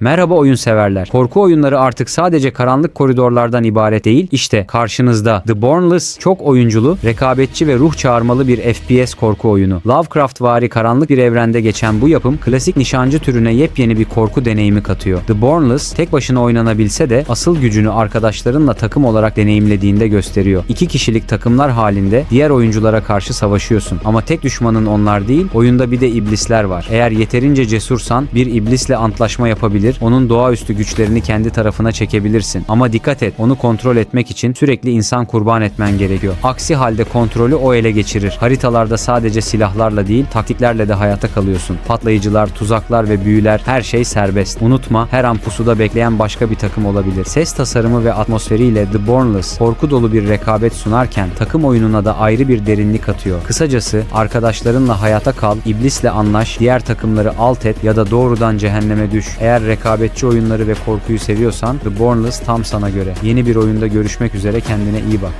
Merhaba oyun severler. Korku oyunları artık sadece karanlık koridorlardan ibaret değil. İşte karşınızda The Bornless çok oyunculu, rekabetçi ve ruh çağırmalı bir FPS korku oyunu. Lovecraft vari karanlık bir evrende geçen bu yapım klasik nişancı türüne yepyeni bir korku deneyimi katıyor. The Bornless tek başına oynanabilse de asıl gücünü arkadaşlarınla takım olarak deneyimlediğinde gösteriyor. İki kişilik takımlar halinde diğer oyunculara karşı savaşıyorsun. Ama tek düşmanın onlar değil, oyunda bir de iblisler var. Eğer yeterince cesursan bir iblisle antlaşma yapabilir, onun doğaüstü güçlerini kendi tarafına çekebilirsin. Ama dikkat et, onu kontrol etmek için sürekli insan kurban etmen gerekiyor. Aksi halde kontrolü o ele geçirir. Haritalarda sadece silahlarla değil, taktiklerle de hayata kalıyorsun. Patlayıcılar, tuzaklar ve büyüler her şey serbest. Unutma, her an pusuda bekleyen başka bir takım olabilir. Ses tasarımı ve atmosferiyle The Bornless korku dolu bir rekabet sunarken takım oyununa da ayrı bir derinlik atıyor. Kısacası arkadaşlarınla hayata kal, iblisle anlaş, diğer takımları alt et ya da doğrudan cehenneme düş. Eğer rekabetçi oyunları ve korkuyu seviyorsan The Bornless tam sana göre. Yeni bir oyunda görüşmek üzere kendine iyi bak.